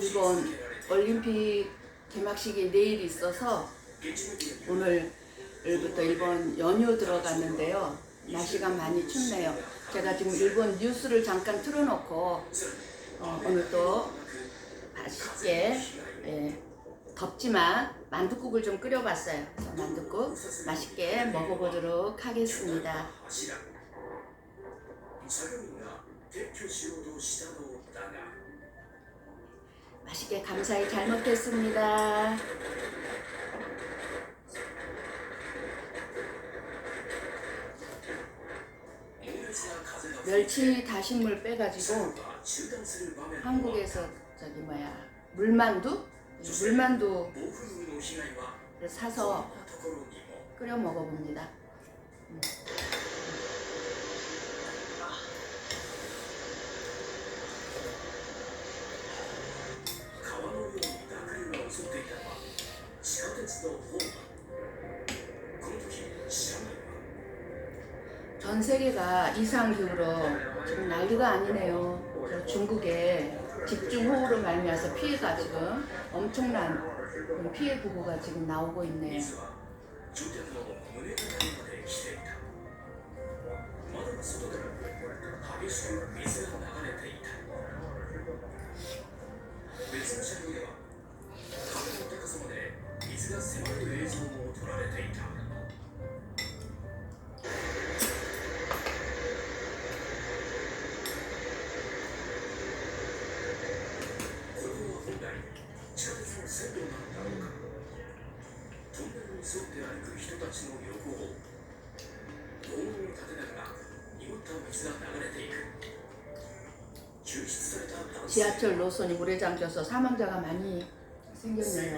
일본 올림픽 개막식이 내일 있어서 오늘부터 일본 연휴 들어갔는데요. 날씨가 많이 춥네요. 제가 지금 일본 뉴스를 잠깐 틀어놓고 어, 오늘 또 맛있게 예, 덥지만 만둣국을 좀 끓여봤어요. 만둣국 맛있게 먹어보도록 하겠습니다. 맛있게 감사히 잘 먹겠습니다. 멸치 다신물 빼가지고 한국에서 저기 뭐야 물만두 물만두 사서 끓여 먹어봅니다. 전 세계가 이상 기후로 지금 난리가 아니네요. 중국에 집중 호우로 말미암아서 피해가 지금 엄청난 피해 보고가 지금 나오고 있네요. トンネルに沿って歩く人たちの横を轟音を立てながら濁った水が流れていく救出された男性 지하철 노선이 물에 잠겨서 사망자가 많이 水 생겼네요.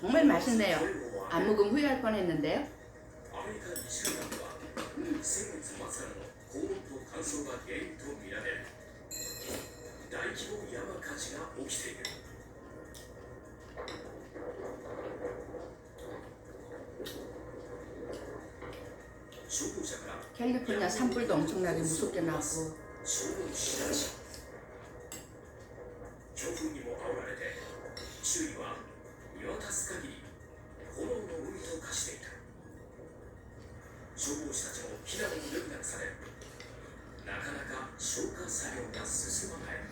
정말 맛있네요. 안 먹으면 후회할 뻔했는데요. 캘리포니아 산불도 엄청나게 무섭게 났고 消防士たち強風にも煽られて周囲は見渡す限り炎の海と化していた消防士たちも避難を余儀なくされなかなか消火作業が進まない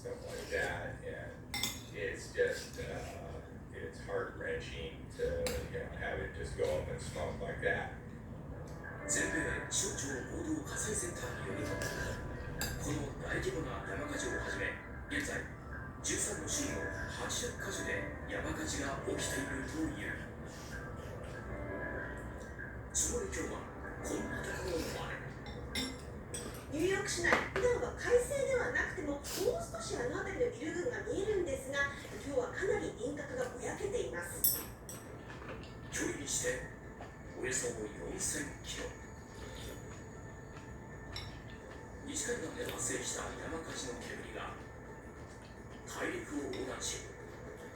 stuff like that, and it's just, uh, it's heart wrenching to, you know, have it just go up and smoke like that. 全米気象庁合同火災センターによるとこの大規模な山火事をはじめ現在13の州の80カ所で山火事が起きているというその影響はこんなところもあるニューヨーク市内、普段は快晴ではなくても、もう少しあの辺りのビル群が見えるんです。が、今日はかなり輪郭がぼやけています。距離にしておよそ4000キロ。西海岸で発生した山火事の煙が大陸を横断し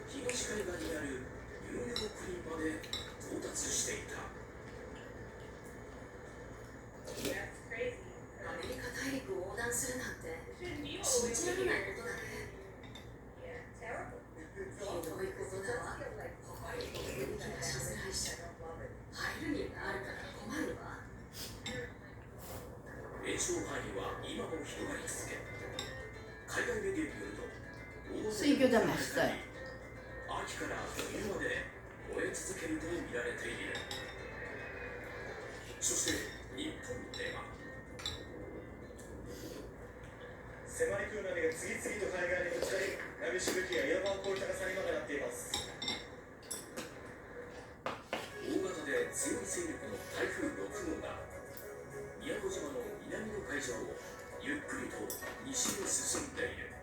東海岸にあるニューヨークにまで到達していたと見られている。そして日本では迫り来る波が次々と海岸にり波しぶき岩場を越え高さにっています。大型で強い勢力の台風6号が宮古島の南の海上をゆっくりと西へ進んでいる。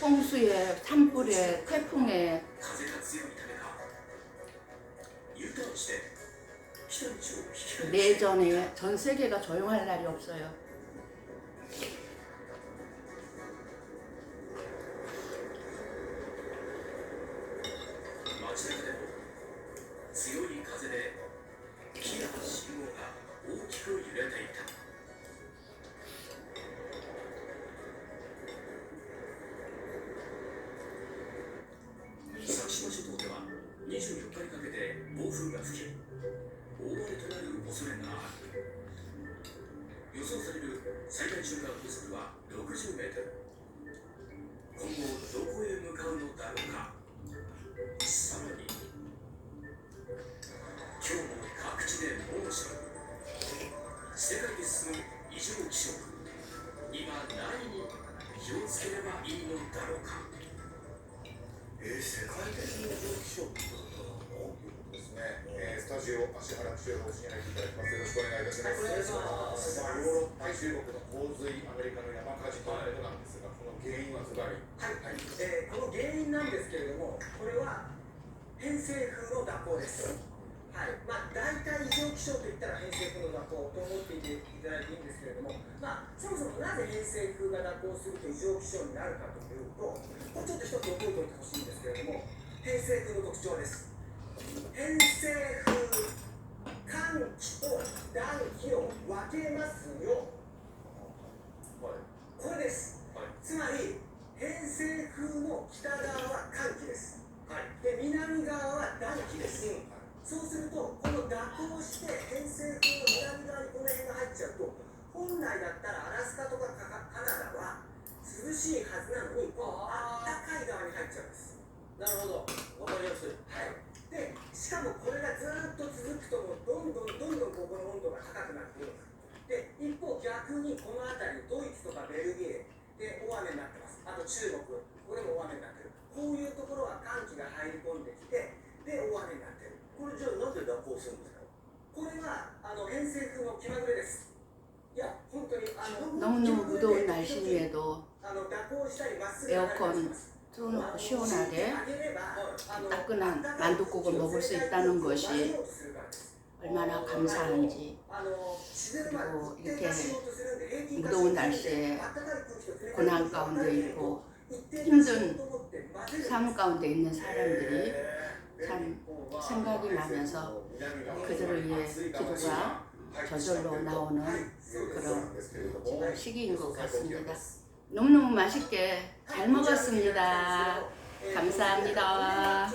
홍수에, 산불에, 태풍에 내전에 전 세계가 조용할 날이 없어요. 恐れがある予想される最大瞬間風速は60メートル今後どこへ向かうのだろうかさらに今日も各地で猛暑世界で進む異常気象今何に気をつければいいのだろうかえー、世界的な異常気象タジオ芦原気象予報士に入っていただきますよろしくお願いいたします。お願いします、ヨーロッパ中国の洪水アメリカの山火事ということなんです。がこの原因はズバリはい。えこの原因なんですけれども、これは偏西風の蛇行です。はい、まあ大体異常気象といったら偏西風の蛇行と思っていていただいていいんですけれども、まあそもそもなぜ偏西風が蛇行すると異常気象になるかというと、これちょっと一つ覚えておいてほしいんですけれども、偏西風の特徴です。偏西風寒気と暖気を分けますよ。はいこれです。はいつまり偏西風の北側は寒気です、はい、で南側は暖気です、そうするとこの蛇行して偏西風の南側にこの辺が入っちゃうと本来だったらアラスカとかカカナダは涼しいはずなのにこのあったかい側に入っちゃうんです。なるほど。わかりやすい。はいでしかもこれがずっと続くとどんどんどんどんここの温度が高くなっていますで一方逆にこの辺りドイツとかベルギーで大雨になってます。あと中国。これも大雨になってるこういうところは。寒気が入り込んできてで大雨になってるこれじゃあなぜ蛇行するんですかこれはあの偏西風の気まぐれですいや本当にあのどんどん大あの蛇行したりまっすぐエアコン 틀어놓고 시원하게 따끈한 만둣국을 먹을 수 있다는 것이 얼마나 감사한지 그리고 이렇게 무더운 날씨에 고난 가운데 있고 힘든 삶 가운데 있는 사람들이 참 생각이 나면서 그들을 위해 기도가 저절로 나오는 그런 시기인 것 같습니다. 너무너무 맛있게 잘 먹었습니다. 감사합니다.